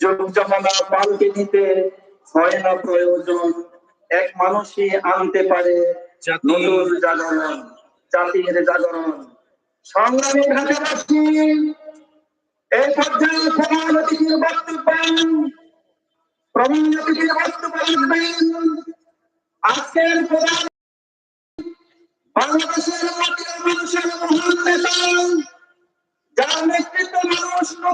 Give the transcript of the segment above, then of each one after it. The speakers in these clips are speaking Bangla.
যুগ জমানা পাল্টে দিতে হয় না প্রয়োজন। এক মানুষই আনতে পারে নতুন জাগরণ জাতির জাগরণ। সংগ্রামী ঢাকাবাসী এই পর্যায়ে প্রধান অতিথির বক্তব্য। প্রধান অতিথির বক্তব্য রাখবেন। আজকের প্রধান বাংলাদেশের মানুষের মহান নেতা।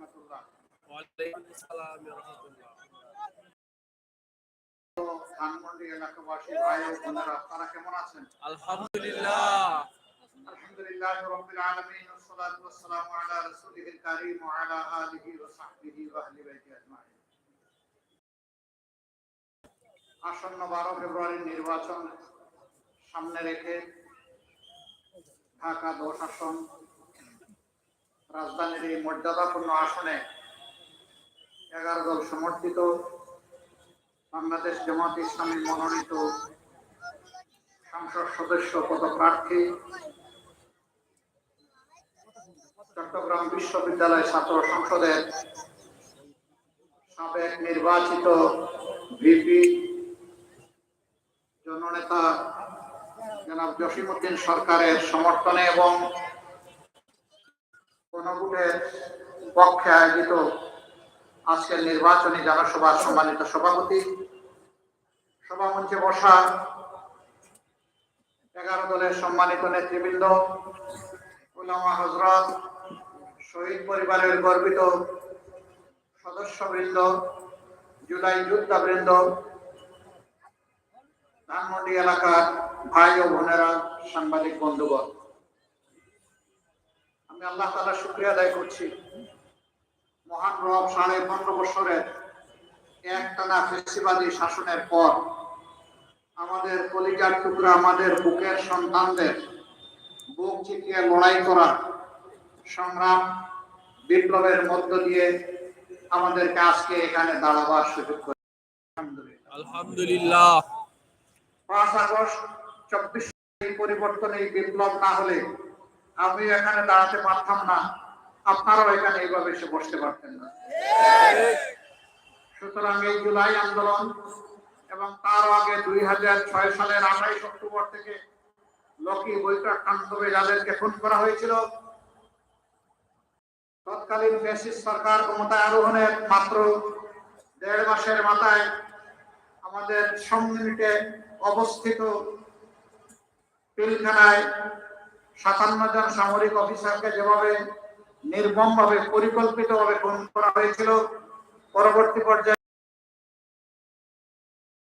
ওয়ালাইকুম আসসালাম ওয়া রাহমাতুল্লাহ ধানমন্ডি এলাকাবাসী ভাই ও বোনেরা আপনারা কেমন আছেন আলহামদুলিল্লাহ আলহামদুলিল্লাহ রাব্বিল আলামিন والصلاه والسلام على رسوله الكريم وعلى اله وصحبه واهل بيته اجمعين আসন্ন বারো ফেব্রুয়ারির নির্বাচন সামনে রেখে ঢাকা দশ আসন রাজধানীর এই মর্যাদাপূর্ণ আসনে এগারো দল সমর্থিত। বাংলাদেশ জামাত ইসলামী মনোনীত সংসদ সদস্য পদপ্রার্থী চট্টগ্রাম বিশ্ববিদ্যালয় ছাত্র সংসদের সাবেক নির্বাচিত ভিপি জননেতা জনাব জসিমুদ্দিন সরকারের সমর্থনে এবং গণভোটের পক্ষে আয়োজিত আজকের নির্বাচনী জনসভার সম্মানিত সভাপতি, সভামঞ্চে বসা এগারো দলের সম্মানিত নেতৃবৃন্দ উলামা হজরত শহীদ পরিবারের গর্বিত সদস্যবৃন্দ, জুলাই যোদ্ধাবৃন্দ, ধানমন্ডি এলাকার ভাই ও বোনেরা, সাংবাদিক বন্ধুগণ। আমি আল্লাহ তালা শুক্রিয়া আদায় করছি। মহান রব সাড়ে পনেরো বছরের একটানা ফেসিবাদী শাসনের পর আমাদের কলিজার টুকরা আমাদের বুকের সন্তানদের বুক চিতিয়ে লড়াই করা সংগ্রাম বিপ্লবের মধ্য দিয়ে আমাদেরকে আজকে এখানে দাঁড়াবার সুযোগ করে আলহামদুলিল্লাহ। পাঁচ আগস্ট চব্বিশ পরিবর্তন এই বিপ্লব না হলে আমি এখানে দাঁড়াতে পারতাম না। আপনারাও এখানে এইভাবে এসে বসতে পারতেন না। সুতরাং এই জুলাই আন্দোলন এবং তার আগে দুই হাজার ছয় সালের আঠাইশ অক্টোবর থেকে লকি বৈকাকান্তবে যাদেরকে খুন করা হয়েছিল, তৎকালীন ফ্যাসিস্ট সরকার ক্ষমতায় আরোহণের মাত্র দেড় মাসের মাথায় আমাদের সম্মিলিতে অবস্থিত পিলখানায় সাতান্ন জন সামরিক অফিসারকে যেভাবে নির্মম ভাবে পরিকল্পিত ভাবে খুন করা হয়েছিল পরবর্তী পর্যায়ে